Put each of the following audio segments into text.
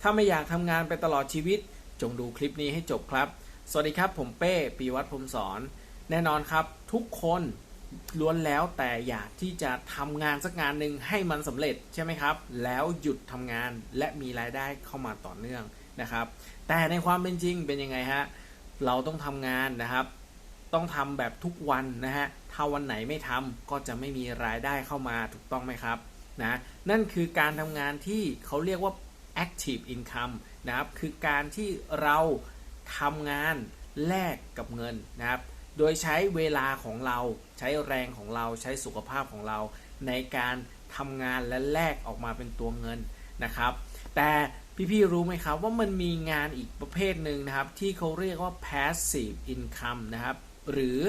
ถ้าไม่อยากทำงานไปตลอดชีวิต จงดูคลิปนี้ให้จบครับ สวัสดีครับ ผมเป้ ปีวัฒน์พรมสอน แน่นอนครับ ทุกคนล้วนแล้วแต่อยากที่จะทำงานสักงานหนึ่งให้มันสำเร็จใช่ไหมครับ แล้วหยุดทำงานและมีรายได้เข้ามาต่อเนื่องนะครับ แต่ในความเป็นจริงเป็นยังไงฮะ เราต้องทำงานนะครับ ต้องทำแบบทุกวันนะฮะ ถ้าวันไหนไม่ทำก็จะไม่มีรายได้เข้ามาถูกต้องไหมครับนะ นั่นคือการทำงานที่เขาเรียกว่า active income นะครับ คือการที่เราทำงานแลกกับเงินนะครับ โดยใช้เวลาของเราใช้แรงของเราใช้สุขภาพของเรา ในการทำงานและแลกออกมาเป็นตัวเงินนะครับ แต่พี่ๆรู้ไหมครับว่ามันมีงานอีกประเภทหนึ่งนะครับ ที่เขาเรียกว่า passive income นะครับ หรือ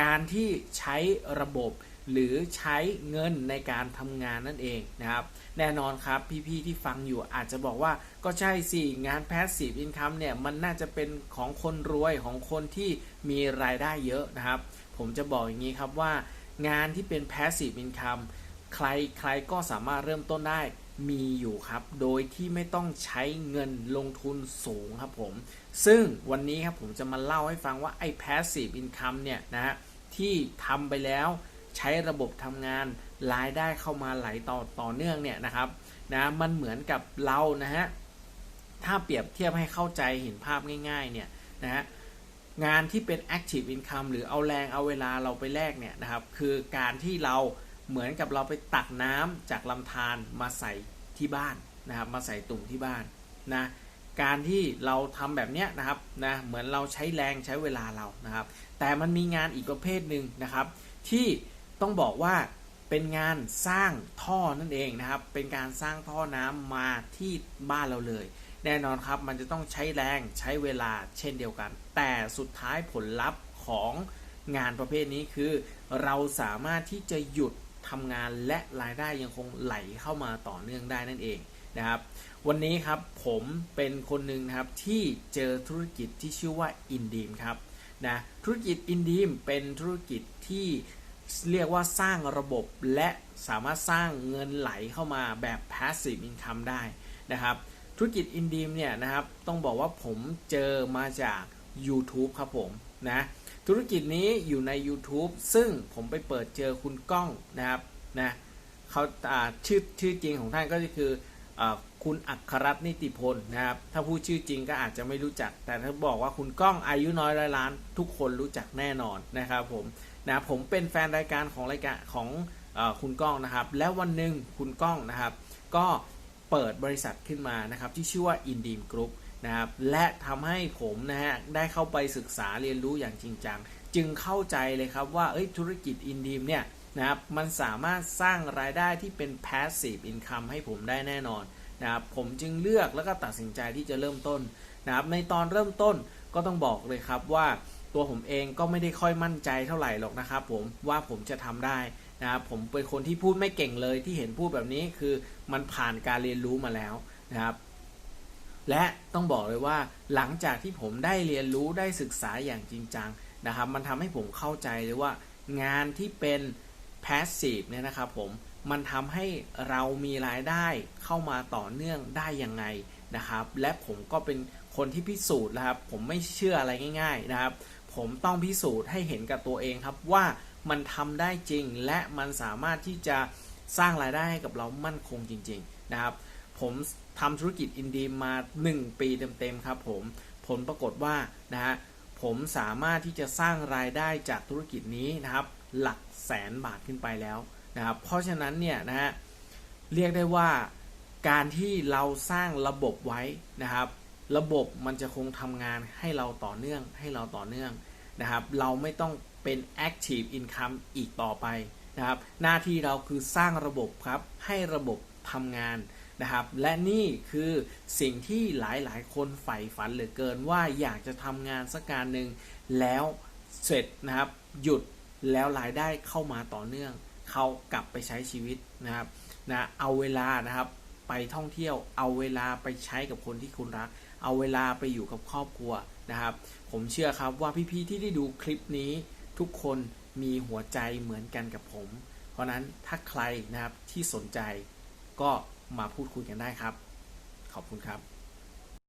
การที่ใช้ระบบ หรือใช้เงินในการทำงานนั่นเองนะครับ แน่นอนครับพี่ๆที่ฟังอยู่อาจจะบอกว่าก็ใช่สิงาน passive income เนี่ยมันน่าจะเป็นของคนรวยของคนที่มีรายได้เยอะนะครับ ผมจะบอกอย่างนี้ครับว่างานที่เป็น passive income ใครใครก็สามารถเริ่มต้นได้มีอยู่ครับ โดยที่ไม่ต้องใช้เงินลงทุนสูงครับผม ซึ่งวันนี้ครับผมจะมาเล่าให้ฟังว่าไอ้ passive income เนี่ยนะฮะที่ทำไปแล้ว ใช้ระบบทำงานรายได้เข้ามาไหลต่อต่อเนื่องเนี่ยนะครับนะมันเหมือนกับเรานะฮะถ้าเปรียบเทียบให้เข้าใจเห็นภาพง่ายๆเนี่ยนะฮะงานที่เป็น active income หรือเอาแรงเอาเวลาเราไปแลกเนี่ยนะครับ คือการที่เราเหมือนกับเราไปตักน้ำจากลำธารมาใส่ที่บ้านนะครับ มาใส่ตุ่มที่บ้านนะการที่เราทำแบบเนี้ยนะครับนะเหมือนเราใช้แรงใช้เวลาเรานะครับ แต่มันมีงานอีกประเภทหนึ่งนะครับ ที่ ต้องบอกว่าเป็นงานสร้างท่อนั่นเองนะครับ เป็นการสร้างท่อน้ำมาที่บ้านเราเลย แน่นอนครับมันจะต้องใช้แรงใช้เวลาเช่นเดียวกัน แต่สุดท้ายผลลัพธ์ของงานประเภทนี้คือ เราสามารถที่จะหยุดทำงานและรายได้ยังคงไหลเข้ามาต่อเนื่องได้นั่นเองนะครับ วันนี้ครับผมเป็นคนหนึ่งนะครับที่เจอธุรกิจที่ชื่อว่าอินดีมครับนะธุรกิจอินดีมเป็นธุรกิจที่ เรียกว่าสร้างระบบและสามารถสร้างเงินไหลเข้ามาแบบ passive income ได้นะครับ ธุรกิจอินดีมเนี่ยนะครับ ต้องบอกว่าผมเจอมาจาก YouTube ครับผมนะธุรกิจนี้อยู่ใน YouTube ซึ่งผมไปเปิดเจอคุณก้องนะครับนะเขาชื่อชื่อจริงของท่านก็คืออคุณอัครรัตน์นิติพลนะครับ ถ้าพูดชื่อจริงก็อาจจะไม่รู้จัก แต่ถ้าบอกว่าคุณก้องอายุน้อยร้อยล้าน ทุกคนรู้จักแน่นอนนะครับผม นะผมเป็นแฟนรายการของรายการของอคุณก้องนะครับ แล้ววันหนึ่งคุณก้องนะครับ ก็เปิดบริษัทขึ้นมานะครับ ที่ชื่อว่า Indeem Group นะครับและทำให้ผมนะฮะได้เข้าไปศึกษาเรียนรู้อย่างจริงจัง จึงเข้าใจเลยครับว่าธุรกิจ Indeem เนี่ยนะครับมันสามารถสร้างรายได้ที่เป็น passive income ให้ผมได้แน่นอนนะครับผมจึงเลือกแล้วก็ตัดสินใจที่จะเริ่มต้นนะครับในตอนเริ่มต้นก็ต้องบอกเลยครับว่า ตัวผมเองก็ไม่ได้ค่อยมั่นใจเท่าไหร่หรอกนะครับผมว่าผมจะทำได้นะครับผมเป็นคนที่พูดไม่เก่งเลยที่เห็นพูดแบบนี้คือมันผ่านการเรียนรู้มาแล้วนะครับ และต้องบอกเลยว่าหลังจากที่ผมได้เรียนรู้ได้ศึกษาอย่างจริงจังนะครับ มันทำให้ผมเข้าใจเลยว่างานที่เป็น passive เนี่ยนะครับผมมันทำให้เรามีรายได้เข้ามาต่อเนื่องได้ยังไงนะครับ และผมก็เป็นคนที่พิสูจน์นะครับ ผมไม่เชื่ออะไรง่าย ๆนะครับ ผมต้องพิสูจน์ให้เห็นกับตัวเองครับว่ามันทำได้จริงและมันสามารถที่จะสร้างรายได้ให้กับเรามั่นคงจริง ๆ นะครับ ผมทำธุรกิจอินดีมา 1 ปีเต็มๆครับผมผลปรากฏว่านะฮะผมสามารถที่จะสร้างรายได้จากธุรกิจนี้นะครับ หลักแสนบาทขึ้นไปแล้วนะครับ เพราะฉะนั้นเนี่ยนะฮะเรียกได้ว่าการที่เราสร้างระบบไว้นะครับ ระบบมันจะคงทำงานให้เราต่อเนื่องให้เราต่อเนื่อง นะครับ เราไม่ต้องเป็น active income อีกต่อไปนะครับ หน้าที่เราคือสร้างระบบครับ ให้ระบบทำงานนะครับ และนี่คือสิ่งที่หลายๆ คนใฝ่ฝันเหลือเกินว่าอยากจะทำงานสักการหนึ่งแล้วเสร็จนะครับ หยุดแล้วรายได้เข้ามาต่อเนื่อง เขากลับไปใช้ชีวิตนะครับนะเอาเวลานะครับ ไปท่องเที่ยว เอาเวลาไปใช้กับคนที่คุณรัก เอาเวลาไปอยู่กับครอบครัวนะครับ ผมเชื่อครับว่าพี่ๆที่ได้ดูคลิปนี้ ทุกคนมีหัวใจเหมือนกันกับผม เพราะนั้นถ้าใครนะครับที่สนใจก็มาพูดคุยกันได้ครับ ขอบคุณครับ